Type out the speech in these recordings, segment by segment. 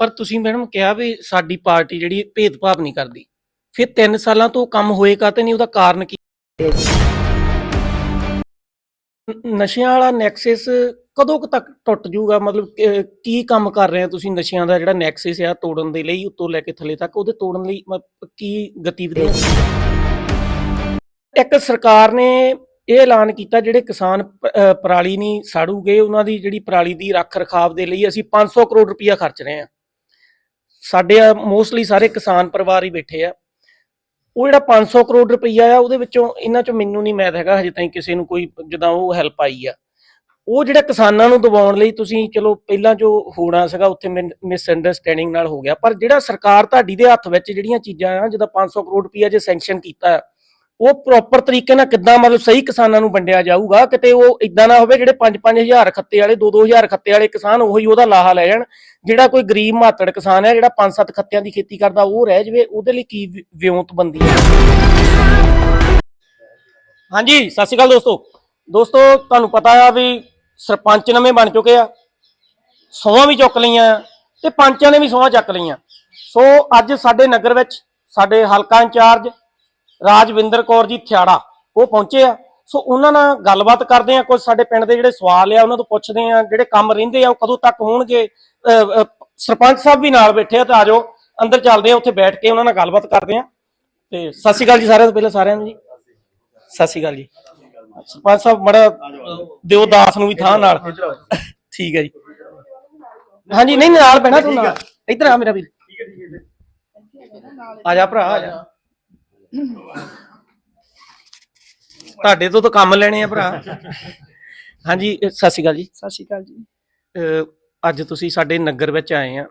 ਪਰ ਤੁਸੀਂ ਮੈਡਮ ਕਿਹਾ ਵੀ ਸਾਡੀ ਪਾਰਟੀ ਜਿਹੜੀ ਭੇਦਭਾਵ ਨਹੀਂ ਕਰਦੀ। ਫਿਰ 3 ਸਾਲਾਂ ਤੋਂ ਕੰਮ ਹੋਏਗਾ ਤੇ ਨਹੀਂ, ਉਹਦਾ ਕਾਰਨ ਕੀ? ਨ- ਨਸ਼ਿਆਂ ਵਾਲਾ ਨੈਕਸਸ ਕਦੋਂ ਕੁ ਤੱਕ ਟੁੱਟ ਜਾਊਗਾ? ਮਤਲਬ ਕਿ- ਕੀ ਕੰਮ ਕਰ ਰਹੇ ਹੋ ਤੁਸੀਂ ਨਸ਼ਿਆਂ ਦਾ ਜਿਹੜਾ ਨੈਕਸਸ ਆ ਤੋੜਨ ਦੇ ਲਈ ਉੱਤੋਂ ਲੈ ਕੇ ਥੱਲੇ ਤੱਕ, ਉਹਦੇ ਤੋੜਨ ਲਈ ਮ- ਕੀ ਗਤੀਵਿਧੀਆਂ ਇੱਕ ਸਰਕਾਰ ਨੇ ਇਹ ਐਲਾਨ ਕੀਤਾ ਜਿਹੜੇ ਕਿਸਾਨ ਪ- ਅਹ ਪਰਾਲੀ ਨਹੀਂ ਸਾੜੂਗੇ, ਉਹਨਾਂ ਦੀ ਜਿਹੜੀ ਪਰਾਲੀ ਦੀ ਰੱਖ ਰਖਾਵ ਦੇ ਲਈ ਅਸੀਂ 500 ਕਰੋੜ ਰੁਪਇਆ ਖਰਚ ਰਹੇ ਹਾਂ। ਸਾਡੇ ਮੋਸਟਲੀ ਸਾਰੇ ਕਿਸਾਨ ਪਰਿਵਾਰ ਹੀ ਬੈਠੇ ਆ। ਉਹ ਜਿਹੜਾ 500 ਕਰੋੜ ਰੁਪਈਆ ਆ, ਉਹਦੇ ਵਿੱਚੋਂ ਇਹਨਾਂ ਚੋਂ ਮੈਨੂੰ ਨਹੀਂ ਮੈਥ ਹੈਗਾ, ਹਜੇ ਤਾਈਂ ਕਿਸੇ ਨੂੰ ਕੋਈ ਜਦਾਂ ਉਹ ਹੈਲਪ ਆਈ ਆ। ਉਹ ਜਿਹੜਾ ਕਿਸਾਨਾਂ ਨੂੰ ਦਬਾਉਣ ਲਈ ਤੁਸੀਂ ਚਲੋ ਪਹਿਲਾਂ ਜੋ ਹੋਣਾ ਸੀਗਾ, ਉੱਥੇ ਮਿਸ ਅੰਡਰਸਟੈਂਡਿੰਗ ਨਾਲ ਹੋ ਗਿਆ। ਪਰ ਜਿਹੜਾ ਸਰਕਾਰ ਤੁਹਾਡੀ ਦੇ ਹੱਥ ਵਿੱਚ ਜਿਹੜੀਆਂ ਚੀਜ਼ਾਂ ਆ ਜਿਹਦਾ 500 ਕਰੋੜ ਰੁਪਈਆ ਜੇ ਸੈਂਕਸ਼ਨ ਕੀਤਾ ਉਹ ਪ੍ਰੋਪਰ ਤਰੀਕੇ ਨਾਲ ਕਿੱਦਾਂ ਮਤਲਬ ਸਹੀ ਕਿਸਾਨਾਂ ਨੂੰ ਵੰਡਿਆ ਜਾਊਗਾ, ਕਿਤੇ ਉਹ ਇਦਾਂ ਨਾ ਹੋਵੇ ਜਿਹੜੇ 5-5000 ਖੱਤੇ ਵਾਲੇ 2-2000 ਖੱਤੇ ਵਾਲੇ ਕਿਸਾਨ ਉਹੀ ਉਹਦਾ ਲਾਹਾ ਲੈ ਜਾਣ। ਜਿਹੜਾ ਕੋਈ ਗਰੀਬ ਮਾਤੜ ਕਿਸਾਨ ਹੈ, ਜਿਹੜਾ 5-7 ਖੱਤਿਆਂ ਦੀ ਖੇਤੀ ਕਰਦਾ, ਉਹ ਰਹਿ ਜਵੇ, ਉਹਦੇ ਲਈ ਕੀ ਵਿਉਂਤ ਵਿਉਂਤਬੰਦੀ ਹੈ? ਹਾਂਜੀ, ਸਤਿ ਸ਼੍ਰੀ ਅਕਾਲ ਦੋਸਤੋ। ਦੋਸਤੋ, ਤੁਹਾਨੂੰ ਪਤਾ ਆ ਵੀ ਸਰਪੰਚ ਨਵੇਂ ਬਣ ਚੁੱਕੇ ਆ। ਸੌਹਾਂ ਵੀ ਚੁੱਕ ਲਈਆਂ ਤੇ ਪੰਚਾਂ ਨੇ ਵੀ ਸੌਹਾਂ ਚੱਕ ਲਈਆਂ। ਸੋ ਅੱਜ ਸਾਡੇ ਨਗਰ ਵਿੱਚ, ਸਾਡੇ ਹਲਕਾ ਇੰਚਾਰਜ ਰਾਜਵਿੰਦਰ ਕੌਰ ਜੀ ਥਿਆੜਾ, ਉਹ ਪਹੁੰਚੇ ਆ। ਸੋ ਉਹਨਾਂ ਨਾਲ ਗੱਲਬਾਤ ਕਰਦੇ ਆ ਕੁਝ ਸਾਡੇ ਪਿੰਡ ਦੇ ਜਿਹੜੇ ਸਵਾਲ ਆ, ਉਹਨਾਂ ਤੋਂ ਪੁੱਛਦੇ ਆ, ਜਿਹੜੇ ਕੰਮ ਰਹਿੰਦੇ ਆ, ਉਹ ਕਦੋਂ ਤੱਕ ਹੋਣਗੇ? ਸਰਪੰਚ ਸਾਹਿਬ ਵੀ ਨਾਲ ਬੈਠੇ ਆ, ਤੇ ਆਜੋ ਅੰਦਰ ਚੱਲਦੇ ਆ, ਉੱਥੇ ਬੈਠ ਕੇ ਉਹਨਾਂ ਨਾਲ ਗੱਲਬਾਤ ਕਰਦੇ ਆ। ਤੇ ਸਤਿ ਸ਼੍ਰੀ ਅਕਾਲ ਜੀ ਸਾਰਿਆਂ ਤੋਂ ਪਹਿਲਾਂ ਸਾਰਿਆਂ ਨੂੰ ਜੀ। ਸਤਿ ਸ਼੍ਰੀ ਅਕਾਲ ਜੀ। ਸਰਪੰਚ ਸਾਹਿਬ, ਮੜਾ ਦਿਓ ਦਾਸ ਨੂੰ ਵੀ ਥਾਂ ਨਾਲ। ਠੀਕ ਹੈ ਜੀ। ਹਾਂਜੀ, ਨਹੀਂ, ਨਾਲ ਬੈਣਾ ਤੂੰ ਨਾਲ। ਇੱਧਰ ਆ ਮੇਰਾ ਵੀਰ। ਆ ਜਾ ਭਰਾ, ਆ ਜਾ। ਤੁਹਾਡੇ ਤੋਂ ਤਾਂ ਕੰਮ ਲੈਣੇ ਆ ਭਰਾ। ਹਾਂਜੀ ਅ, ਸਤਿ ਸ਼੍ਰੀ ਅਕਾਲ ਜੀ। ਸਤਿ ਸ਼੍ਰੀ ਅਕਾਲ ਜੀ। ਅ, ਅੱਜ ਤੁਸੀਂ ਸਾਡੇ ਨਗਰ ਵਿੱਚ ਆਏ ਆ।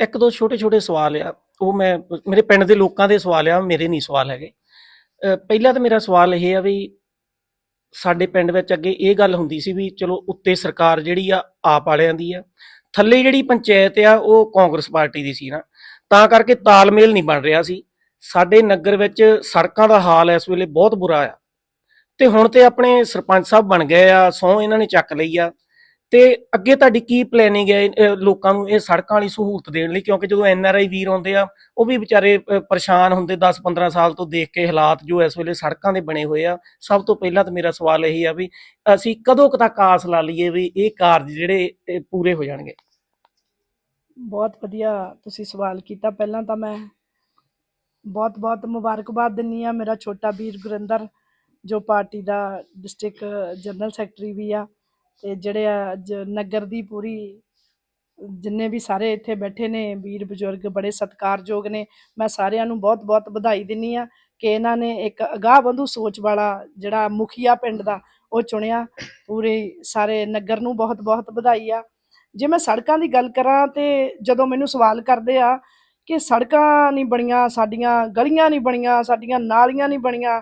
ਇੱਕ ਦੋ ਛੋਟੇ ਛੋਟੇ ਸਵਾਲ ਆ। ਉਹ ਮੈਂ ਮੇਰੇ ਪਿੰਡ ਦੇ ਲੋਕਾਂ ਦੇ ਸਵਾਲ ਆ ਮੇਰੇ ਨਹੀਂ ਸਵਾਲ ਹੈਗੇ। ਅ, ਪਹਿਲਾ ਤਾਂ ਮੇਰਾ ਸਵਾਲ ਇਹ ਆ ਵੀ ਸਾਡੇ ਪਿੰਡ ਵਿੱਚ ਅੱਗੇ ਇਹ ਗੱਲ ਹੁੰਦੀ ਸੀ ਵੀ ਚਲੋ ਉੱਤੇ ਸਰਕਾਰ ਜਿਹੜੀ ਆ ਆਪ ਵਾਲਿਆਂ ਦੀ ਆ। ਥੱਲੇ ਜਿਹੜੀ ਪੰਚਾਇਤ ਆ ਉਹ ਕਾਂਗਰਸ ਪਾਰਟੀ ਦੀ ਸੀ ਨਾ। ਤਾਂ ਕਰਕੇ ਤਾਲਮੇਲ ਨਹੀਂ ਬਣ ਰਿਹਾ ਸੀ। ਸਾਡੇ ਨਗਰ ਵਿੱਚ ਸੜਕਾਂ ਦਾ ਹਾਲ ਇਸ ਵੇਲੇ ਬਹੁਤ ਬੁਰਾ ਆ। ਤੇ ਹੁਣ ਤੇ ਆਪਣੇ ਸਰਪੰਚ ਸਾਹਿਬ ਬਣ ਗਏ ਆ ਸਹੁੰ ਇਹਨਾਂ ਨੇ ਚੱਕ ਲਈ ਆ। ਤੇ ਅੱਗੇ ਤੁਹਾਡੀ ਕੀ ਪਲੈਨਿੰਗ ਹੈ ਲੋਕਾਂ ਨੂੰ ਇਹ ਸੜਕਾਂ ਵਾਲੀ ਸਹੂਲਤ ਦੇਣ ਲਈ? ਕਿਉਂਕਿ ਜਦੋਂ ਐਨ ਆਰ ਆਈ ਵੀਰ ਆਉਂਦੇ ਆ ਉਹ ਵੀ ਵਿਚਾਰੇ ਅ, ਪਰੇਸ਼ਾਨ ਹੁੰਦੇ 10-15 ਸਾਲ ਤੋਂ ਦੇਖ ਕੇ ਹਾਲਾਤ ਜੋ ਇਸ ਵੇਲੇ ਸੜਕਾਂ ਦੇ ਬਣੇ ਹੋਏ ਆ। ਸਭ ਤੋਂ ਪਹਿਲਾਂ ਤਾਂ ਮੇਰਾ ਸਵਾਲ ਇਹੀ ਆ ਵੀ ਅਸੀਂ ਕਦੋਂ ਕੁ ਤੱਕ ਆਸ ਲਾ ਲਈਏ ਵੀ ਇਹ ਕਾਰਜ ਜਿਹੜੇ ਪੂਰੇ ਹੋ ਜਾਣਗੇ? ਬਹੁਤ ਵਧੀਆ ਤੁਸੀਂ ਸਵਾਲ ਕੀਤਾ। ਪਹਿਲਾਂ ਤਾਂ ਮੈਂ ਬਹੁਤ ਬਹੁਤ ਮੁਬਾਰਕਬਾਦ ਦਿੰਨੀ ਆ ਮੇਰਾ ਛੋਟਾ ਵੀਰ ਗੁਰਿੰਦਰ, ਜੋ ਪਾਰਟੀ ਦਾ ਡਿਸਟ੍ਰਿਕਟ ਜਨਰਲ ਸੈਕਟਰੀ ਵੀ ਆ ਤੇ ਜਿਹੜੇ ਆ ਅੱਜ ਨਗਰ ਦੀ ਪੂਰੀ ਜਿੰਨੇ ਵੀ ਸਾਰੇ ਇੱਥੇ ਬੈਠੇ ਨੇ, ਵੀਰ ਬਜ਼ੁਰਗ ਬੜੇ ਸਤਿਕਾਰਯੋਗ ਨੇ। ਮੈਂ ਸਾਰਿਆਂ ਨੂੰ ਬਹੁਤ ਬਹੁਤ ਵਧਾਈ ਦਿੰਨੀ ਆ ਕਿ ਇਹਨਾਂ ਨੇ ਇੱਕ ਅਗਾਹ ਬੰਧੂ ਸੋਚ ਵਾਲਾ ਜਿਹੜਾ ਮੁਖੀਆ ਪਿੰਡ ਦਾ ਉਹ ਚੁਣਿਆ। ਪੂਰੇ ਸਾਰੇ ਨਗਰ ਨੂੰ ਬਹੁਤ ਬਹੁਤ ਵਧਾਈ ਆ। ਜੇ ਮੈਂ ਸੜਕਾਂ ਦੀ ਗੱਲ ਕਰਾਂ ਤੇ ਜਦੋਂ ਮੈਨੂੰ ਸਵਾਲ ਕਰਦੇ ਆ ਕਿ ਸੜਕਾਂ ਨਹੀਂ ਬਣੀਆਂ, ਸਾਡੀਆਂ ਗਲੀਆਂ ਨਹੀਂ ਬਣੀਆਂ, ਸਾਡੀਆਂ ਨਾਲੀਆਂ ਨਹੀਂ ਬਣੀਆਂ।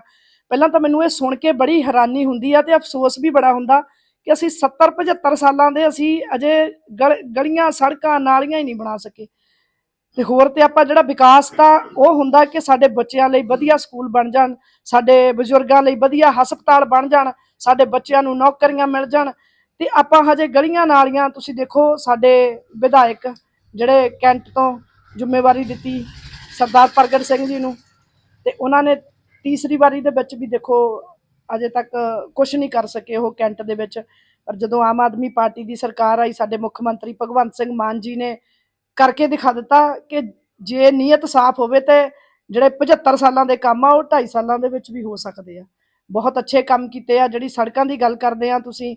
ਪਹਿਲਾਂ ਤਾਂ ਮੈਨੂੰ ਇਹ ਸੁਣ ਕੇ ਬੜੀ ਹੈਰਾਨੀ ਹੁੰਦੀ ਆ ਤੇ ਅਫਸੋਸ ਵੀ ਬੜਾ ਹੁੰਦਾ ਕਿ ਅਸੀਂ 70 75 ਸਾਲਾਂ ਦੇ ਅਸੀਂ ਅਜੇ ਗਲ- ਗਲੀਆਂ, ਸੜਕਾਂ, ਨਾਲੀਆਂ ਹੀ ਨਹੀਂ ਬਣਾ ਸਕੇ। ਤੇ ਹੋਰ ਤੇ ਆਪਾਂ ਜਿਹੜਾ ਵਿਕਾਸ ਤਾਂ ਉਹ ਹੁੰਦਾ ਕਿ ਸਾਡੇ ਬੱਚਿਆਂ ਲਈ ਵਧੀਆ ਸਕੂਲ ਬਣ ਜਾਣ, ਸਾਡੇ ਬਜ਼ੁਰਗਾਂ ਲਈ ਵਧੀਆ ਹਸਪਤਾਲ ਬਣ ਜਾਣ, ਸਾਡੇ ਬੱਚਿਆਂ ਨੂੰ ਨੌਕਰੀਆਂ ਮਿਲ ਜਾਣ। ਤੇ ਆਪਾਂ ਹਜੇ ਗਲੀਆਂ, ਨਾਲੀਆਂ ਤੁਸੀਂ ਦੇਖੋ ਸਾਡੇ ਵਿਧਾਇਕ ਜਿਹੜੇ ਕੈਂਟ ਤੋਂ ਜ਼ਿੰਮੇਵਾਰੀ ਦਿੱਤੀ ਸਰਦਾਰ ਪ੍ਰਗਟ ਸਿੰਘ ਜੀ ਨੂੰ ਤੇ ਉਹਨਾਂ ਨੇ ਤੀਸਰੀ ਵਾਰੀ ਦੇ ਵਿੱਚ ਵੀ ਦੇਖੋ ਅਜੇ ਤੱਕ ਕੁਝ ਨਹੀਂ ਕਰ ਸਕੇ ਉਹ ਕੈਂਟ ਦੇ ਵਿੱਚ। ਪਰ ਜਦੋਂ ਆਮ ਆਦਮੀ ਪਾਰਟੀ ਦੀ ਸਰਕਾਰ ਆਈ, ਸਾਡੇ ਮੁੱਖ ਮੰਤਰੀ ਭਗਵੰਤ ਸਿੰਘ ਮਾਨ ਜੀ ਨੇ ਕਰਕੇ ਦਿਖਾ ਦਿੱਤਾ ਕਿ ਜੇ ਨੀਅਤ ਸਾਫ਼ ਹੋਵੇ ਤੇ ਜਿਹੜੇ 75 ਸਾਲਾਂ ਦੇ ਕੰਮ ਆ, ਉਹ 2.5 ਸਾਲਾਂ ਦੇ ਵਿੱਚ ਵੀ ਹੋ ਸਕਦੇ ਆ। ਬਹੁਤ ਅੱਛੇ ਕੰਮ ਕੀਤੇ ਆ। ਜਿਹੜੀ ਸੜਕਾਂ ਦੀ ਗੱਲ ਕਰਦੇ ਆ, ਤੁਸੀਂ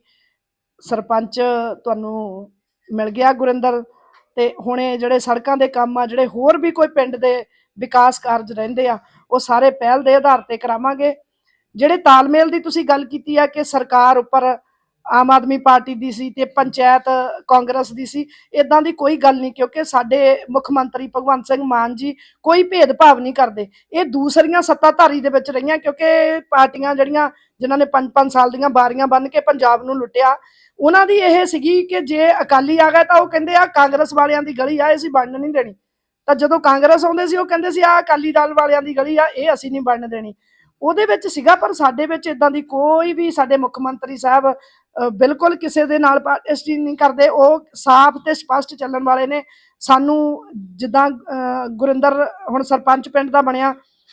ਸਰਪੰਚ ਤੁਹਾਨੂੰ ਮਿਲ ਗਿਆ ਗੁਰਿੰਦਰ ਤੇ ਹੁਣੇ ਜਿਹੜੇ ਸੜਕਾਂ ਦੇ ਕੰਮ ਆ, ਜਿਹੜੇ ਹੋਰ ਵੀ ਕੋਈ ਪਿੰਡ ਦੇ ਵਿਕਾਸ ਕਾਰਜ ਰਹਿੰਦੇ ਆ, ਉਹ ਸਾਰੇ ਪਹਿਲ ਦੇ ਆਧਾਰ ਤੇ ਕਰਾਵਾਂਗੇ। ਜਿਹੜੇ ਤਾਲਮੇਲ ਦੀ ਤੁਸੀਂ ਗੱਲ ਕੀਤੀ ਆ ਕਿ ਸਰਕਾਰ ਉੱਪਰ ਆਮ ਆਦਮੀ ਪਾਰਟੀ ਦੀ ਸੀ ਤੇ ਪੰਚਾਇਤ ਕਾਂਗਰਸ ਦੀ ਸੀ। ਇਦਾਂ ਦੀ ਕੋਈ ਗੱਲ ਨਹੀਂ, ਕਿਉਂਕਿ ਸਾਡੇ ਮੁੱਖ ਮੰਤਰੀ ਭਗਵੰਤ ਸਿੰਘ ਮਾਨ ਜੀ ਕੋਈ ਭੇਦਭਾਵ ਨਹੀਂ ਕਰਦੇ। ਇਹ ਦੂਸਰੀਆਂ ਸੱਤਾਧਾਰੀ ਦੇ ਵਿੱਚ ਰਹੀਆਂ, ਕਿਉਂਕਿ ਪਾਰਟੀਆਂ ਜਿਹੜੀਆਂ, ਜਿਨ੍ਹਾਂ ਨੇ 5-5 ਸਾਲ ਦੀਆਂ ਬਾਰੀਆਂ ਬੰਨ ਕੇ ਪੰਜਾਬ ਨੂੰ ਲੁੱਟਿਆ, ਉਹਨਾਂ ਦੀ ਇਹ ਸੀਗੀ ਕਿ ਜੇ ਅਕਾਲੀ ਆ ਗਏ ਤਾਂ ਉਹ ਕਹਿੰਦੇ ਆ, ਕਾਂਗਰਸ ਵਾਲਿਆਂ ਦੀ ਗਲੀ ਆ, ਇਹ ਅਸੀਂ ਬਣਨ ਨਹੀਂ ਦੇਣੀ। ਤਾਂ ਜਦੋਂ ਕਾਂਗਰਸ ਆਉਂਦੇ ਸੀ, ਉਹ ਕਹਿੰਦੇ ਸੀ ਆ ਅਕਾਲੀ ਦਲ ਵਾਲਿਆਂ ਦੀ ਗਲੀ ਆ, ਇਹ ਅਸੀਂ ਨਹੀਂ ਬਣਨ ਦੇਣੀ। ਉਹਦੇ ਵਿੱਚ ਸੀਗਾ, ਪਰ ਸਾਡੇ ਵਿੱਚ ਇਦਾਂ ਦੀ ਕੋਈ ਵੀ ਸਾਡੇ ਮੁੱਖ ਮੰਤਰੀ ਸਾਹਿਬ ਬਿਲਕੁਲ ਕਿਸੇ ਦੇ ਨਾਲ ਪਾਰਟਿਸਟੀ ਨਹੀਂ ਕਰਦੇ। ਉਹ ਸਾਫ਼ ਤੇ ਸਪਸ਼ਟ ਚੱਲਣ ਵਾਲੇ ਨੇ। ਸਾਨੂੰ ਜਿੱਦਾਂ ਗੁਰਿੰਦਰ ਹੁਣ ਸਰਪੰਚ ਪਿੰਡ ਦਾ ਬਣਿਆ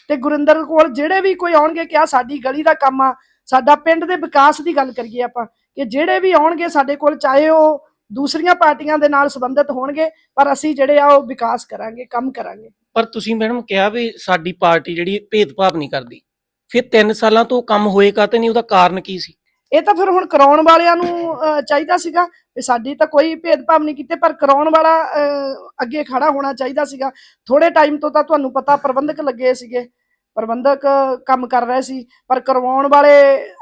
ਤੇ ਗੁਰਿੰਦਰ ਕੋਲ ਜਿਹੜੇ ਵੀ ਕੋਈ ਆਉਣਗੇ ਕਿ ਆ ਸਾਡੀ ਗਲੀ ਦਾ ਕੰਮ ਆ, ਸਾਡਾ ਪਿੰਡ ਦੇ ਵਿਕਾਸ ਦੀ ਗੱਲ ਕਰੀਏ ਆਪਾਂ, ਕਿ ਜਿਹੜੇ ਵੀ ਆਉਣਗੇ ਸਾਡੇ ਕੋਲ, ਚਾਹੇ ਉਹ ਦੂਸਰੀਆਂ ਪਾਰਟੀਆਂ ਦੇ ਨਾਲ ਸੰਬੰਧਿਤ ਹੋਣਗੇ, ਪਰ ਅਸੀਂ ਜਿਹੜੇ ਆ ਉਹ ਵਿਕਾਸ ਕਰਾਂਗੇ, ਕੰਮ ਕਰਾਂਗੇ। ਪਰ ਤੁਸੀਂ ਮੈਡਮ ਕਿਹਾ ਵੀ ਸਾਡੀ ਪਾਰਟੀ ਜਿਹੜੀ ਭੇਦਭਾਵ ਨਹੀਂ ਕਰਦੀ। ਫਿਰ 3 ਸਾਲਾਂ ਤੋਂ ਕੰਮ ਹੋਏਗਾ ਤੇ ਨਹੀਂ, ਉਹਦਾ ਕਾਰਨ ਕੀ ਸੀ? ਇਹ ਤਾਂ ਫਿਰ ਹੁਣ ਕਰਾਉਣ ਵਾਲਿਆਂ ਨੂੰ ਅਹ, ਚਾਹੀਦਾ ਸੀਗਾ ਵੀ ਸਾਡੀ ਤਾਂ ਕੋਈ ਭੇਦਭਾਵ ਨਹੀਂ ਕੀਤੇ ਪਰ ਕਰਾਉਣ ਵਾਲਾ ਅਹ, ਅੱਗੇ ਖੜਾ ਹੋਣਾ ਚਾਹੀਦਾ ਸੀਗਾ। ਥੋੜੇ ਟਾਈਮ ਤੋਂ ਤਾਂ ਤੁਹਾਨੂੰ ਪਤਾ ਪ੍ਰਬੰਧਕ ਲੱਗੇ ਸੀਗੇ ਪ੍ਰਬੰਧਕ ਕੰਮ ਕਰ ਰਹੇ ਸੀ ਪਰ ਕਰਵਾਉਣ ਵਾਲੇ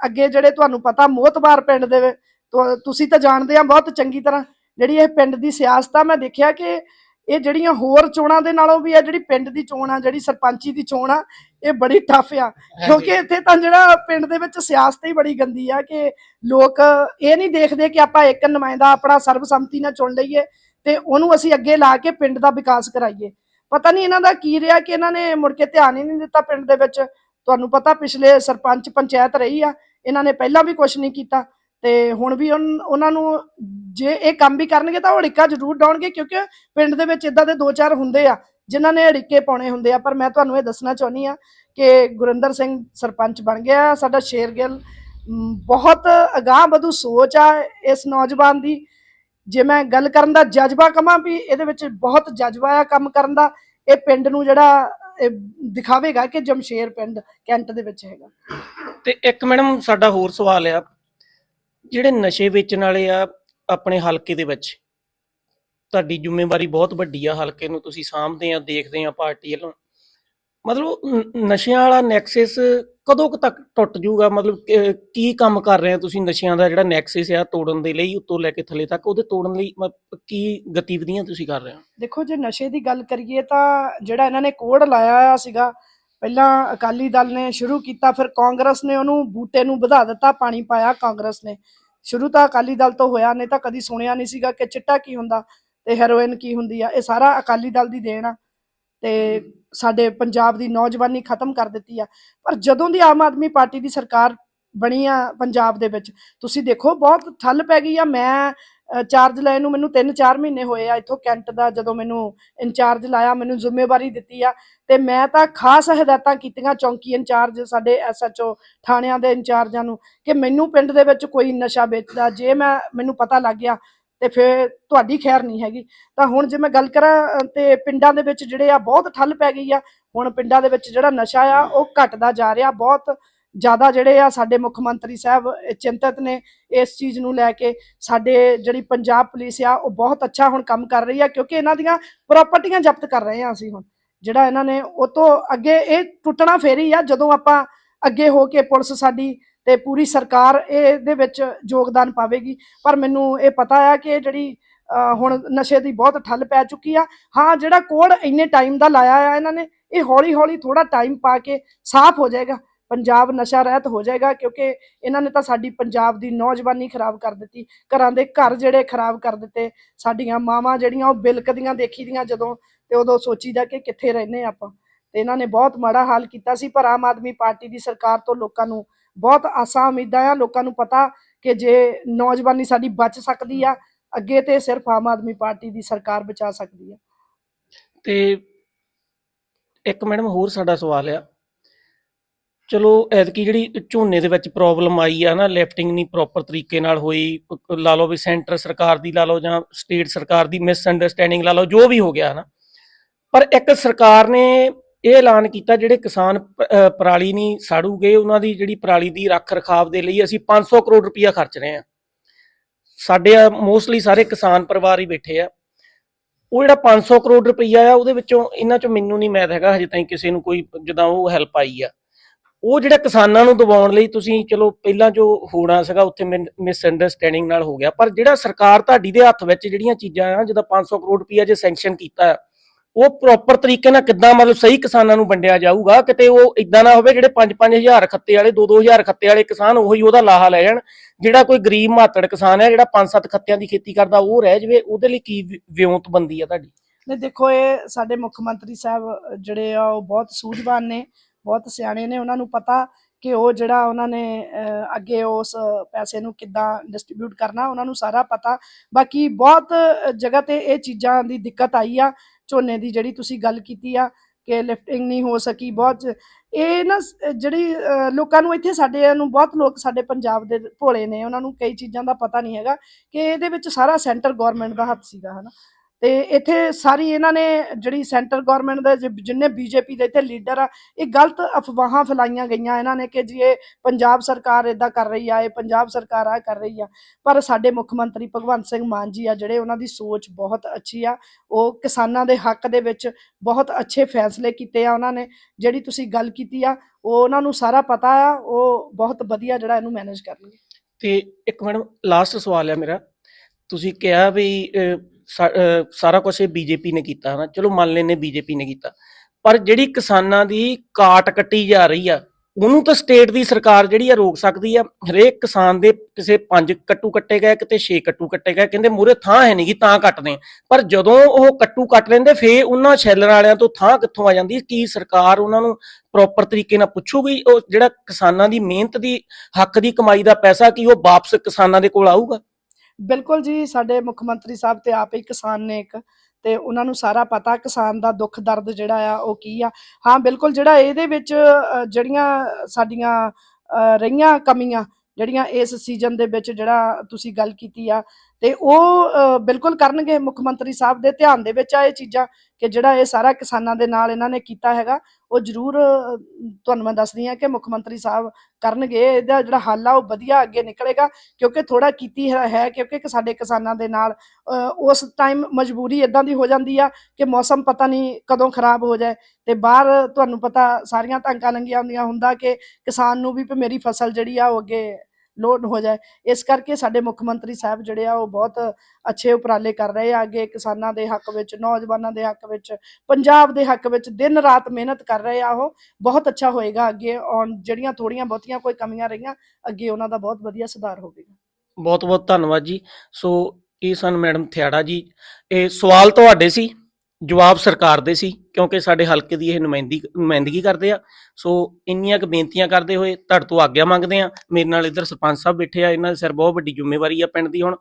ਅੱਗੇ ਜਿਹੜੇ ਤੁਹਾਨੂੰ ਪਤਾ ਮੋਤਬਾਰ ਪਿੰਡ ਦੇ ਤੁ- ਤੁਸੀਂ ਤਾਂ ਜਾਣਦੇ ਆ ਬਹੁਤ ਚੰਗੀ ਤਰ੍ਹਾਂ ਜਿਹੜੀ ਇਹ ਪਿੰਡ ਦੀ ਸਿਆਸਤ ਆ ਮੈਂ ਦੇਖਿਆ ਕਿ ਇਹ ਜਿਹੜੀਆਂ ਹੋਰ ਚੋਣਾਂ ਦੇ ਨਾਲੋਂ ਵੀ ਇਹ ਜਿਹੜੀ ਪਿੰਡ ਦੀ ਚੋਣ ਆ ਜਿਹੜੀ ਸਰਪੰਚੀ ਦੀ ਚੋਣ ਆ ਇਹ ਬੜੀ ਟਫ ਆ। ਕਿਉਂਕਿ ਇੱਥੇ ਤਾਂ ਜਿਹੜਾ ਪਿੰਡ ਦੇ ਵਿੱਚ ਸਿਆਸਤ ਹੀ ਬੜੀ ਗੰਦੀ ਆ ਕਿ ਲੋਕ ਇਹ ਨਹੀਂ ਦੇਖਦੇ ਕਿ ਆਪਾਂ ਇੱਕ ਨੁਮਾਇੰਦਾ ਆਪਣਾ ਸਰਬਸੰਮਤੀ ਨਾਲ ਚੁਣ ਲਈਏ ਤੇ ਉਹਨੂੰ ਅਸੀਂ ਅੱਗੇ ਲਾ ਕੇ ਪਿੰਡ ਦਾ ਵਿਕਾਸ ਕਰਾਈਏ। ਪਤਾ ਨਹੀਂ ਇਹਨਾਂ ਦਾ ਕੀ ਰਿਹਾ ਕਿ ਇਹਨਾਂ ਨੇ ਮੁੜ ਕੇ ਧਿਆਨ ਹੀ ਨਹੀਂ ਦਿੱਤਾ ਪਿੰਡ ਦੇ ਵਿੱਚ। ਤੁਹਾਨੂੰ ਪਤਾ ਪਿਛਲੇ ਸਰਪੰਚ ਪੰਚਾਇਤ ਰਹੀ ਆ ਇਹਨਾਂ ਨੇ ਪਹਿਲਾਂ ਵੀ ਕੁਝ ਨਹੀਂ ਕੀਤਾ। ਤੇ ਹੁਣ ਵੀ ਉਨ- ਉਹਨਾਂ ਨੂੰ ਜੇ ਇਹ ਕੰਮ ਵੀ ਕਰਨਗੇ ਤਾਂ ਉਹ ਅੜਿੱਕਾ ਜ਼ਰੂਰ ਡਾਉਣਗੇ ਕਿਉਂਕਿ ਪਿੰਡ ਦੇ ਵਿੱਚ ਇਦਾਂ ਦੇ ਦੋ ਚਾਰ ਹੁੰਦੇ ਆ ਜਿਨ੍ਹਾਂ ਨੇ ਅੜਿੱਕੇ ਪਾਉਣੇ ਹੁੰਦੇ ਆ। ਪਰ ਮੈਂ ਤੁਹਾਨੂੰ ਇਹ ਦੱਸਣਾ ਚਾਹੁੰਦੀ ਆ ਕਿ ਗੁਰਿੰਦਰ ਸਿੰਘ ਸਰਪੰਚ ਬਣ ਗਿਆ ਸਾਡਾ ਸ਼ੇਰਗਿੱਲ ਮ, ਬਹੁਤ ਅਗਾਹ ਵਧੂ ਸੋਚ ਆ ਇਸ ਨੌਜਵਾਨ ਦੀ। ਜੇ ਮੈਂ ਗੱਲ ਕਰਨ ਦਾ ਜਜ਼ਬਾ ਕਮਾਂ ਵੀ ਇਹਦੇ ਵਿੱਚ ਬਹੁਤ ਜਜ਼ਬਾ ਆ ਕੰਮ ਕਰਨ ਦਾ ਇਹ ਪਿੰਡ ਨੂੰ ਜਿਹੜਾ ਇਹ ਦਿਖਾਵੇਗਾ ਕਿ ਜਮਸ਼ੇਰ ਪਿੰਡ ਕੈਂਟ ਦੇ ਵਿੱਚ ਹੈਗਾ। ਤੇ ਇੱਕ ਮੈਡਮ ਸਾਡਾ ਹੋਰ ਸਵਾਲ ਆ ਜਿਹੜੇ ਨਸ਼ੇ ਵੇਚਣ ਵਾਲੇ ਆ, ਆਪਣੇ ਹਲਕੇ ਦੇ ਵਿੱਚ। ਤੁਹਾਡੀ ਜ਼ਿੰਮੇਵਾਰੀ ਬਹੁਤ ਵੱਡੀ ਆ, ਹਲਕੇ ਨੂੰ ਤੁਸੀਂ ਸਾਂਭਦੇ ਆ, ਦੇਖਦੇ ਆ, ਪਾਰਟੀ ਵੱਲੋਂ। ਮਤਲਬ ਨਸ਼ਿਆਂ ਵਾਲਾ ਨੈਕਸਸ ਕਦੋਂ ਕੁ ਤੱਕ ਟੁੱਟ ਜਾਊਗਾ? ਮਤਲਬ ਕੀ ਕੰਮ ਕਰ ਰਹੇ ਆ ਤੁਸੀਂ ਨਸ਼ਿਆਂ ਦਾ ਜਿਹੜਾ ਨੈਕਸਸ ਆ ਤੋੜਨ ਦੇ ਲਈ, ਉੱਤੋਂ ਲੈ ਕੇ ਥੱਲੇ ਤੱਕ? ਉਹਦੇ ਤੋੜਨ ਲਈ ਮ- ਕੀ ਗਤੀਵਿਧੀਆਂ ਤੁਸੀਂ ਕਰ ਰਹੇ ਹੋ? ਦੇਖੋ, ਜੇ ਨਸ਼ੇ ਦੀ ਗੱਲ ਕਰੀਏ ਤਾਂ ਜਿਹੜਾ ਇਹਨਾਂ ਨੇ ਕੋੜ ਲਾਇਆ ਹੋਇਆ ਸੀਗਾ, ਪਹਿਲਾਂ ਅਕਾਲੀ ਦਲ ਨੇ ਸ਼ੁਰੂ ਕੀਤਾ, ਫਿਰ ਕਾਂਗਰਸ ਨੇ ਉਹਨੂੰ ਬੂਟੇ ਨੂੰ ਵਧਾ ਦਿੱਤਾ, ਪਾਣੀ ਪਾਇਆ ਕਾਂਗਰਸ ਨੇ। ਸ਼ੁਰੂ ਤਾਂ ਅਕਾਲੀ ਦਲ ਤੋਂ ਹੋਇਆ, ਨਹੀਂ ਤਾਂ ਕਦੀ ਸੁਣਿਆ ਨਹੀਂ ਸੀਗਾ ਕਿ ਚਿੱਟਾ ਕੀ ਹੁੰਦਾ ਤੇ ਹੈਰੋਇਨ ਕੀ ਹੁੰਦੀ ਆ। ਇਹ ਸਾਰਾ ਅਕਾਲੀ ਦਲ ਦੀ ਦੇਣ ਆ ਤੇ ਸਾਡੇ ਪੰਜਾਬ ਦੀ ਨੌਜਵਾਨੀ ਖਤਮ ਕਰ ਦਿੱਤੀ ਆ। ਪਰ ਜਦੋਂ ਦੀ ਆਮ ਆਦਮੀ ਪਾਰਟੀ ਦੀ ਸਰਕਾਰ ਬਣੀ ਆ ਪੰਜਾਬ ਦੇ ਵਿੱਚ, ਤੁਸੀਂ ਦੇਖੋ, ਬਹੁਤ ਠੱਲ ਪੈ ਗਈ ਆ। ਮੈਂ ਚਾਰਜ ਲੈਣ ਨੂੰ ਮੈਨੂੰ 3-4 ਮਹੀਨੇ ਹੋਏ ਆ ਇੱਥੋਂ ਕੈਂਟ ਦਾ, ਜਦੋਂ ਮੈਨੂੰ ਇੰਚਾਰਜ ਲਾਇਆ, ਮੈਨੂੰ ਜ਼ਿੰਮੇਵਾਰੀ ਦਿੱਤੀ ਆ। ਤੇ ਮੈਂ ਤਾਂ ਖਾਸ ਹਦਾਇਤਾਂ ਕੀਤੀਆਂ ਚੌਂਕੀ ਇੰਚਾਰਜ ਸਾਡੇ ਐਸਐਚਓ ਥਾਣਿਆਂ ਦੇ ਇੰਚਾਰਜਾਂ ਨੂੰ ਕਿ ਮੈਨੂੰ ਪਿੰਡ ਦੇ ਵਿੱਚ ਕੋਈ ਨਸ਼ਾ ਵੇਚਦਾ, ਜੇ ਮੈਂ, ਮੈਨੂੰ ਪਤਾ ਲੱਗ ਗਿਆ ਤੇ ਫਿਰ ਤੁਹਾਡੀ ਖੈਰ ਨਹੀਂ ਹੈਗੀ। ਤਾਂ ਹੁਣ ਜੇ ਮੈਂ ਗੱਲ ਕਰਾਂ ਤੇ ਪਿੰਡਾਂ ਦੇ ਵਿੱਚ ਜਿਹੜੇ ਆ ਬਹੁਤ ਠੱਲ ਪੈ ਗਈ ਆ। ਹੁਣ ਪਿੰਡਾਂ ਦੇ ਵਿੱਚ ਜਿਹੜਾ ਨਸ਼ਾ ਆ, ਉਹ ਘਟਦਾ ਜਾ ਰਿਹਾ, ਬਹੁਤ ਜ਼ਿਆਦਾ ਜਿਹੜੇ ਆ ਸਾਡੇ ਮੁੱਖ ਮੰਤਰੀ ਸਾਹਿਬ, ਇਹ ਚਿੰਤਤ ਨੇ ਇਸ ਚੀਜ਼ ਨੂੰ ਲੈ ਕੇ ਸਾਡੇ ਜਿਹੜੀ ਪੰਜਾਬ ਪੁਲਿਸ ਆ, ਉਹ ਬਹੁਤ ਅੱਛਾ ਹੁਣ ਕੰਮ ਕਰ ਰਹੀ ਆ, ਕਿਉਂਕਿ ਇਹਨਾਂ ਦੀਆਂ ਪ੍ਰਾਪਰਟੀਆਂ ਜ਼ਬਤ ਕਰ ਰਹੇ ਆ ਅਸੀਂ ਹੁਣ। ਜਿਹੜਾ ਇਹਨਾਂ ਨੇ ਉਹ ਤੋਂ ਅੱਗੇ ਇਹ ਟੁੱਟਣਾ ਫੇਰੀ ਆ, ਜਦੋਂ ਆਪਾਂ ਅੱਗੇ ਹੋ ਕੇ ਪੁਲਿਸ ਸਾਡੀ ਤੇ ਪੂਰੀ ਸਰਕਾਰ ਇਹਦੇ ਵਿੱਚ ਯੋਗਦਾਨ ਪਾਵੇਗੀ। ਪਰ ਮੈਨੂੰ ਇਹ ਪਤਾ ਆ ਕਿ ਜਿਹੜੀ ਹੁਣ ਨਸ਼ੇ ਦੀ ਬਹੁਤ ਠੱਲ ਪੈ ਚੁੱਕੀ ਆ। ਹਾਂ, ਜਿਹੜਾ ਕੋੜ ਇੰਨੇ ਟਾਈਮ ਦਾ ਲਾਇਆ ਆ ਇਹਨਾਂ ਨੇ, ਇਹ ਹੌਲੀ ਹੌਲੀ ਥੋੜਾ ਟਾਈਮ ਪਾ ਕੇ ਸਾਫ਼ ਹੋ ਜਾਏਗਾ। ਪੰਜਾਬ ਨਸ਼ਾ ਰਹਿਤ ਹੋ ਜਾਏਗਾ, ਕਿਉਂਕਿ ਇਹਨਾਂ ਨੇ ਤਾਂ ਸਾਡੀ ਪੰਜਾਬ ਦੀ ਨੌਜਵਾਨੀ ਖਰਾਬ ਕਰ ਦਿੱਤੀ। ਘਰਾਂ ਦੇ ਘਰ ਜਿਹੜੇ ਖਰਾਬ ਕਰ ਦਿੱਤੇ, ਸਾਡੀਆਂ ਮਾਵਾਂ ਜਿਹੜੀਆਂ ਉਹ ਬਿਲਕਦੀਆਂ ਦੇਖੀਦੀਆਂ ਜਦੋਂ, ਤੇ ਉਦੋਂ ਸੋਚੀਦਾ ਕਿ ਕਿੱਥੇ ਰਹਿੰਦੇ ਆਪਾਂ। ਤੇ ਇਹਨਾਂ ਨੇ ਬਹੁਤ ਮਾੜਾ ਹਾਲ ਕੀਤਾ ਸੀ, ਪਰ ਆਮ ਆਦਮੀ ਪਾਰਟੀ ਦੀ ਸਰਕਾਰ ਤੋਂ ਲੋਕਾਂ ਨੂੰ ਬਹੁਤ ਆਸਾਂ ਉਮੀਦਾਂ ਆ। ਲੋਕਾਂ ਨੂੰ ਪਤਾ ਕਿ ਜੇ ਨੌਜਵਾਨੀ ਸਾਡੀ ਬਚ ਸਕਦੀ ਆ, ਅੱਗੇ ਤੇ ਸਿਰਫ ਆਮ ਆਦਮੀ ਪਾਰਟੀ ਦੀ ਸਰਕਾਰ ਬਚਾ ਸਕਦੀ ਆ। ਤੇ ਇੱਕ ਮੈਡਮ ਹੋਰ ਸਾਡਾ ਸਵਾਲ ਆ ਚਲੋ, ਐਤਕੀ ਜਿਹੜੀ ਝੋਨੇ ਦੇ ਵਿੱਚ ਪ੍ਰੋਬਲਮ ਆਈ ਆ ਨਾ ਲਿਫਟਿੰਗ ਨਹੀਂ ਪ੍ਰੋਪਰ ਤਰੀਕੇ ਨਾਲ ਹੋਈ ਲਾ ਲਓ ਵੀ ਸੈਂਟਰ ਸਰਕਾਰ ਦੀ ਲਾ ਲਓ ਜਾਂ ਸਟੇਟ ਸਰਕਾਰ ਦੀ ਮਿਸ ਅੰਡਰਸਟੈਂਡਿੰਗ ਲਾ ਲਓ, ਜੋ ਵੀ ਹੋ ਗਿਆ ਨਾ। ਪਰ ਇੱਕ ਸਰਕਾਰ ਨੇ ਇਹ ਐਲਾਨ ਕੀਤਾ, ਜਿਹੜੇ ਕਿਸਾਨ ਪਰਾਲੀ ਨਹੀਂ ਸਾੜੂਗੇ, ਉਹਨਾਂ ਦੀ ਜਿਹੜੀ ਪਰਾਲੀ ਦੀ ਰੱਖ ਰਖਾਵ ਦੇ ਲਈ ਅਸੀਂ 500 ਕਰੋੜ ਰੁਪਇਆ ਖਰਚ ਰਹੇ ਆ ਸਾਡੇ ਮੋਸਟਲੀ ਸਾਰੇ ਕਿਸਾਨ ਪਰਿਵਾਰ ਹੀ ਬੈਠੇ ਆ। ਉਹ ਜਿਹੜਾ 500 ਕਰੋੜ ਰੁਪਈਆ ਆ, ਉਹਦੇ ਵਿੱਚੋਂ ਇਹਨਾਂ ਚੋਂ ਮੈਨੂੰ ਨਹੀਂ ਮੈਥ ਹੈਗਾ, ਹਜੇ ਤਾਈਂ ਕਿਸੇ ਨੂੰ ਕੋਈ, ਜਿੱਦਾਂ ਉਹ ਹੈਲਪ ਆਈ ਆ। ਉਹ ਜਿਹੜਾ ਕਿਸਾਨਾਂ ਨੂੰ ਦਬਾਉਣ ਲਈ ਤੁਸੀਂ ਚਲੋ ਪਹਿਲਾਂ ਜੋ ਹੋਣਾ ਸੀਗਾ ਉੱਥੇ ਮਿਸ ਅੰਡਰਸਟੈਂਡਿੰਗ ਨਾਲ ਹੋ ਗਿਆ, ਪਰ ਜਿਹੜਾ ਸਰਕਾਰ ਤੁਹਾਡੀ ਦੇ ਹੱਥ ਵਿੱਚ ਜਿਹੜੀਆਂ ਚੀਜ਼ਾਂ ਆ ਜਿਹਦਾ 500 ਕਰੋੜ ਰੁਪਈਆ ਜੇ ਸੈਂਕਸ਼ਨ ਕੀਤਾ, ਉਹ ਪ੍ਰੋਪਰ ਤਰੀਕੇ ਨਾਲ ਕਿੱਦਾਂ ਮਤਲਬ ਸਹੀ ਕਿਸਾਨਾਂ ਨੂੰ ਵੰਡਿਆ ਜਾਊਗਾ, ਕਿਤੇ ਉਹ ਇਦਾਂ ਨਾ ਹੋਵੇ ਜਿਹੜੇ 5-5000 ਖੱਤੇ ਵਾਲੇ 2-2000 ਖੱਤੇ ਵਾਲੇ ਕਿਸਾਨ ਉਹੀ ਉਹਦਾ ਲਾਹਾ ਲੈ ਜਾਣ, ਜਿਹੜਾ ਕੋਈ ਗਰੀਬ ਮਾਤੜ ਕਿਸਾਨ ਹੈ ਜਿਹੜਾ 5-7 ਖੱਤਿਆਂ ਦੀ ਖੇਤੀ ਕਰਦਾ, ਉਹ ਰਹਿ ਜਵੇ, ਉਹਦੇ ਲਈ ਕੀ ਵਿ- ਵਿਉਂਤਬੰਦੀ ਆ ਤੁਹਾਡੀ? ਨੇ ਦੇਖੋ, ਇਹ ਸਾਡੇ ਮੁੱਖ ਮੰਤਰੀ ਸਾਹਿਬ ਜਿਹੜੇ ਆ, ਉਹ ਬਹੁਤ ਸੂਝਵਾਨ ਨੇ ਬਹੁਤ ਸਿਆਣੇ ਨੇ, ਉਹਨਾਂ ਨੂੰ ਪਤਾ ਕਿ ਉਹ ਜਿਹੜਾ ਉਹਨਾਂ ਨੇ ਅੱਗੇ ਉਸ ਪੈਸੇ ਨੂੰ ਕਿੱਦਾਂ ਡਿਸਟ੍ਰੀਬਿਊਟ ਕਰਨਾ, ਉਹਨਾਂ ਨੂੰ ਸਾਰਾ ਪਤਾ। ਬਾਕੀ ਬਹੁਤ ਜਗ੍ਹਾ ਤੇ ਇਹ ਚੀਜ਼ਾਂ ਦੀ ਦਿੱਕਤ ਆਈ ਆ, ਝੋਨੇ ਦੀ ਜਿਹੜੀ ਤੁਸੀਂ ਗੱਲ ਕੀਤੀ ਆ ਕਿ ਲਿਫਟਿੰਗ ਨਹੀਂ ਹੋ ਸਕੀ ਬਹੁਤ। ਇਹ ਨਾ ਜਿਹੜੀ ਲੋਕਾਂ ਨੂੰ ਇੱਥੇ ਸਾਡੇ ਨੂੰ ਬਹੁਤ ਲੋਕ ਸਾਡੇ ਪੰਜਾਬ ਦੇ ਭੋਲੇ ਨੇ, ਉਹਨਾਂ ਨੂੰ ਕਈ ਚੀਜ਼ਾਂ ਦਾ ਪਤਾ ਨਹੀਂ ਹੈਗਾ ਕਿ ਇਹਦੇ ਵਿੱਚ ਸਾਰਾ ਸੈਂਟਰ ਗਵਰਨਮੈਂਟ ਦਾ ਹੱਥ ਸੀਗਾ, ਹਨਾ। ਤੇ ਇੱਥੇ ਸਾਰੀ ਇਹਨਾਂ ਨੇ ਜਿਹੜੀ ਸੈਂਟਰ ਗਵਰਨਮੈਂਟ ਦੇ ਜਿ- ਜਿੰਨੇ ਬੀਜੇਪੀ ਦੇ ਇੱਥੇ ਲੀਡਰ ਆ, ਇਹ ਗਲਤ ਅਫਵਾਹਾਂ ਫੈਲਾਈਆਂ ਗਈਆਂ ਇਹਨਾਂ ਨੇ ਕਿ ਜੀ ਇਹ ਪੰਜਾਬ ਸਰਕਾਰ ਇਦਾਂ ਕਰ ਰਹੀ ਆ, ਇਹ ਪੰਜਾਬ ਸਰਕਾਰ ਆ ਕਰ ਰਹੀ ਆ। ਪਰ ਸਾਡੇ ਮੁੱਖ ਮੰਤਰੀ ਭਗਵੰਤ ਸਿੰਘ ਮਾਨ ਜੀ ਆ, ਜਿਹੜੇ ਉਹਨਾਂ ਦੀ ਸੋਚ ਬਹੁਤ ਅੱਛੀ ਆ, ਉਹ ਕਿਸਾਨਾਂ ਦੇ ਹੱਕ ਦੇ ਵਿੱਚ ਬਹੁਤ ਅੱਛੇ ਫੈਸਲੇ ਕੀਤੇ ਆ ਉਹਨਾਂ ਨੇ। ਜਿਹੜੀ ਤੁਸੀਂ ਗੱਲ ਕੀਤੀ ਆ, ਉਹ ਉਹਨਾਂ ਨੂੰ ਸਾਰਾ ਪਤਾ ਆ, ਉਹ ਬਹੁਤ ਵਧੀਆ ਜਿਹੜਾ ਇਹਨੂੰ ਮੈਨੇਜ ਕਰਨਗੇ ਤੇ ਇੱਕ ਮੈਡਮ ਲਾਸਟ ਸਵਾਲ ਹੈ ਮੇਰਾ। ਤੁਸੀਂ ਕਿਹਾ ਵੀ ਸਾਰਾ ਕੁਝ ਇਹ ਬੀਜੇਪੀ ਨੇ ਕੀਤਾ ਹਨਾ। ਚਲੋ ਮੰਨ ਲੈਨੇ ਬੀਜੇਪੀ ਨੇ ਕੀਤਾ। ਪਰ ਜਿਹੜੀ ਕਿਸਾਨਾਂ ਦੀ ਕਾਟ ਕੱਟੀ ਜਾ ਰਹੀ ਆ, ਉਹਨੂੰ ਤਾਂ ਸਟੇਟ ਦੀ ਸਰਕਾਰ ਜਿਹੜੀ ਆ ਰੋਕ ਸਕਦੀ ਆ। ਹਰੇਕ ਕਿਸਾਨ ਦੇ ਕਿਸੇ ਪੰਜ ਕੱਟੂ ਕੱਟੇ ਗਏ, ਕਿਤੇ ਛੇ ਕੱਟੂ ਕੱਟੇ ਗਏ, ਕਹਿੰਦੇ ਮੂਰੇ ਥਾਂ ਹੈ ਨਹੀਂਗੀ ਤਾਂ ਕੱਟਦੇ ਪਰ ਜਦੋਂ ਉਹ ਕੱਟੂ ਕੱਟ ਲੈਂਦੇ ਫੇ ਉਹਨਾਂ ਸ਼ੈਲਰ ਵਾਲਿਆਂ ਤੋਂ ਥਾਂ ਕਿੱਥੋਂ ਆ ਜਾਂਦੀ? ਕੀ ਸਰਕਾਰ ਉਹਨਾਂ ਨੂੰ ਪ੍ਰੋਪਰ ਤਰੀਕੇ ਨਾਲ ਪੁੱਛੂਗੀ? ਉਹ ਜਿਹੜਾ ਕਿਸਾਨਾਂ ਦੀ ਮਿਹਨਤ ਦੀ, ਹੱਕ ਦੀ ਕਮਾਈ ਦਾ ਪੈਸਾ, ਕੀ ਉਹ ਵਾਪਸ ਕਿਸਾਨਾਂ ਦੇ ਕੋਲ ਆਊਗਾ? ਬਿਲਕੁਲ ਜੀ ਸਾਡੇ ਮੁੱਖ ਮੰਤਰੀ ਸਾਹਿਬ ਤੇ ਆਪ ਹੀ ਕਿਸਾਨ ਨੇ ਇੱਕ ਤੇ ਉਹਨਾਂ ਨੂੰ ਸਾਰਾ ਪਤਾ ਕਿਸਾਨ ਦਾ ਦੁੱਖ ਦਰਦ ਜਿਹੜਾ ਆ ਉਹ ਕੀ ਆ। ਹਾਂ ਬਿਲਕੁਲ ਜਿਹੜਾ ਇਹਦੇ ਵਿੱਚ ਜਿਹੜੀਆਂ ਸਾਡੀਆਂ ਅ, ਰਹੀਆਂ ਕਮੀਆਂ ਜਿਹੜੀਆਂ ਇਸ ਸੀਜ਼ਨ ਦੇ ਵਿੱਚ ਜਿਹੜਾ ਤੁਸੀਂ ਗੱਲ ਕੀਤੀ ਆ ਤੇ ਉਹ ਬਿਲਕੁਲ ਕਰਨਗੇ ਮੁੱਖ ਮੰਤਰੀ ਸਾਹਿਬ ਦੇ ਧਿਆਨ ਦੇ ਵਿੱਚ ਆ ਇਹ ਚੀਜ਼ਾਂ ਕਿ ਜਿਹੜਾ ਇਹ ਸਾਰਾ ਕਿਸਾਨਾਂ ਦੇ ਨਾਲ ਇਹਨਾਂ ਨੇ ਕੀਤਾ ਹੈਗਾ, ਉਹ ਜ਼ਰੂਰ ਤੁਹਾਨੂੰ ਮੈਂ ਦੱਸਦੀ ਆ ਕਿ ਮੁੱਖ ਮੰਤਰੀ ਸਾਹਿਬ ਕਰਨਗੇ, ਇਹਦਾ ਜਿਹੜਾ ਹੱਲ ਆ ਉਹ ਵਧੀਆ ਅੱਗੇ ਨਿਕਲੇਗਾ, ਕਿਉਂਕਿ ਥੋੜਾ ਕੀਤੀ ਹੈ ਹੈ ਕਿਉਂਕਿ ਸਾਡੇ ਕਿਸਾਨਾਂ ਦੇ ਨਾਲ ਉਸ ਟਾਈਮ ਮਜਬੂਰੀ ਇਦਾਂ ਦੀ ਹੋ ਜਾਂਦੀ ਆ ਕਿ ਮੌਸਮ ਪਤਾ ਨਹੀਂ ਕਦੋਂ ਖਰਾਬ ਹੋ ਜਾਏ ਤੇ ਬਾਹਰ ਤੁਹਾਨੂੰ ਪਤਾ ਸਾਰੀਆਂ ਧਾਂਕਾਂ ਲੰਗੀਆਂ ਹੁੰਦੀਆਂ, ਹੁੰਦਾ ਕਿ ਕਿਸਾਨ ਨੂੰ ਵੀ ਮੇਰੀ ਫਸਲ ਜਿਹੜੀ ਆ ਉਹ ਅੱਗੇ ਲੋਡ ਹੋ ਜਾਏ। ਇਸ ਕਰਕੇ ਸਾਡੇ ਮੁੱਖ ਮੰਤਰੀ ਸਾਹਿਬ ਜਿਹੜੇ ਆ, ਉਹ ਬਹੁਤ ਅੱਛੇ ਉਪਰਾਲੇ ਕਰ ਰਹੇ ਆ। ਅੱਗੇ ਕਿਸਾਨਾਂ ਦੇ ਹੱਕ ਵਿੱਚ, ਨੌਜਵਾਨਾਂ ਦੇ ਹੱਕ ਵਿੱਚ, ਪੰਜਾਬ ਦੇ ਹੱਕ ਵਿੱਚ ਦਿਨ ਰਾਤ ਮਿਹਨਤ ਕਰ ਰਹੇ ਆ ਉਹ। ਬਹੁਤ ਅੱਛਾ ਹੋਏਗਾ। ਅੱਗੇ ਔਨ ਜਿਹੜੀਆਂ ਥੋੜੀਆਂ ਬਹੁਤੀਆਂ ਕੋਈ ਕਮੀਆਂ ਰਹੀਆਂ, ਅੱਗੇ ਉਹਨਾਂ ਦਾ ਬਹੁਤ ਵਧੀਆ ਸੁਧਾਰ ਹੋਵੇਗਾ। ਬਹੁਤ ਬਹੁਤ ਧੰਨਵਾਦ ਜੀ। ਸੋ ਇਹ ਸਨ ਮੈਡਮ ਥਿਆੜਾ ਜੀ। ਇਹ ਸਵਾਲ ਤੁਹਾਡੇ ਸੀ, ਜਵਾਬ ਸਰਕਾਰ ਦੇ ਸੀ। ਕਿਉਂਕਿ ਸਾਡੇ ਹਲਕੇ ਦੀ ਇਹ ਨੁਮਾਇੰਦੀ, ਨੁਮਾਇੰਦਗੀ ਕਰਦੇ ਆ। ਸੋ ਇੰਨੀਆਂ ਕੁ ਬੇਨਤੀਆਂ ਕਰਦੇ ਹੋਏ ਤੁਹਾਡੇ ਤੋਂ ਆਗਿਆ ਮੰਗਦੇ ਆ। ਮੇਰੇ ਨਾਲ ਇੱਧਰ ਸਰਪੰਚ ਸਾਹਿਬ ਬੈਠੇ ਆ। ਇਹਨਾਂ ਦੇ ਸਿਰ ਬਹੁਤ ਵੱਡੀ ਜ਼ਿੰਮੇਵਾਰੀ ਆ ਪਿੰਡ ਦੀ ਹੁਣ।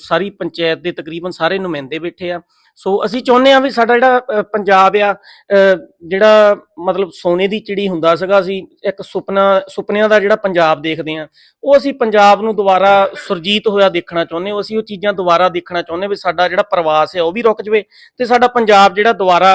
ਸਾਰੀ ਪੰਚਾਇਤ ਦੇ ਤਕਰੀਬਨ ਸਾਰੇ ਨੁਮਾਇੰਦੇ ਬੈਠੇ ਆ। ਸੋ ਅਸੀਂ ਚਾਹੁੰਦੇ ਆ ਵੀ ਸਾਡਾ ਜਿਹੜਾ ਪੰਜਾਬ ਆ ਜਿਹੜਾ ਮਤਲਬ ਸੋਨੇ ਦੀ ਚਿੜੀ ਹੁੰਦਾ ਸੀਗਾ ਅਸੀਂ ਇੱਕ ਸੁਪਨਾ, ਸੁਪਨਿਆਂ ਦਾ ਜਿਹੜਾ ਪੰਜਾਬ ਦੇਖਦੇ ਆ, ਉਹ ਅਸੀਂ ਪੰਜਾਬ ਨੂੰ ਦੁਬਾਰਾ ਸੁਰਜੀਤ ਹੋਇਆ ਦੇਖਣਾ ਚਾਹੁੰਦੇ ਹਾਂ ਅਸੀਂ ਉਹ ਚੀਜ਼ਾਂ ਦੁਬਾਰਾ ਦੇਖਣਾ ਚਾਹੁੰਦੇ ਵੀ ਸਾਡਾ ਜਿਹੜਾ ਪ੍ਰਵਾਸ ਹੈ ਉਹ ਵੀ ਰੁਕ ਜਵੇ ਤੇ ਸਾਡਾ ਪੰਜਾਬ ਜਿਹੜਾ ਦੁਬਾਰਾ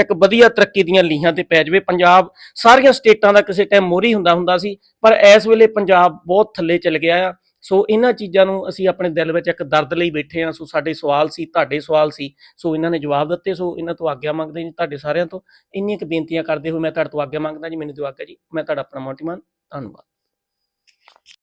ਇੱਕ ਵਧੀਆ ਤਰੱਕੀ ਦੀਆਂ ਲੀਹਾਂ ਤੇ ਪੈ ਜਾਵੇ। ਪੰਜਾਬ ਸਾਰੀਆਂ ਸਟੇਟਾਂ ਦਾ ਕਿਸੇ ਟਾਈਮ ਮੋਰੀ ਹੁੰਦਾ ਹੁੰਦਾ ਸੀ, ਪਰ ਇਸ ਵੇਲੇ ਪੰਜਾਬ ਬਹੁਤ ਥੱਲੇ ਚਲ ਗਿਆ ਆ। ਸੋ ਇਹਨਾਂ ਚੀਜ਼ਾਂ ਨੂੰ ਅਸੀਂ ਆਪਣੇ ਦਿਲ ਵਿੱਚ ਇੱਕ ਦਰਦ ਲਈ ਬੈਠੇ ਆ। ਸੋ ਸਾਡੇ ਸਵਾਲ ਸੀ, ਤੁਹਾਡੇ ਸਵਾਲ ਸੀ, ਸੋ ਇਹਨਾਂ ਨੇ ਜਵਾਬ ਦਿੱਤੇ। ਸੋ ਇਹਨਾਂ ਤੋਂ ਆਗਿਆ ਮੰਗਦੇ ਜੀ ਤੁਹਾਡੇ ਸਾਰਿਆਂ ਤੋਂ। ਇੰਨੀਆਂ ਕੁ ਬੇਨਤੀਆਂ ਕਰਦੇ ਹੋਏ ਮੈਂ ਤੁਹਾਡੇ ਤੋਂ ਆਗਿਆ ਮੰਗਦਾ ਜੀ, ਮੈਨੂੰ ਦਿਓ ਆਗਿਆ ਜੀ। ਮੈਂ ਤੁਹਾਡਾ ਆਪਣਾ ਮੋਟੀਮਾਨ ਧੰਨਵਾਦ।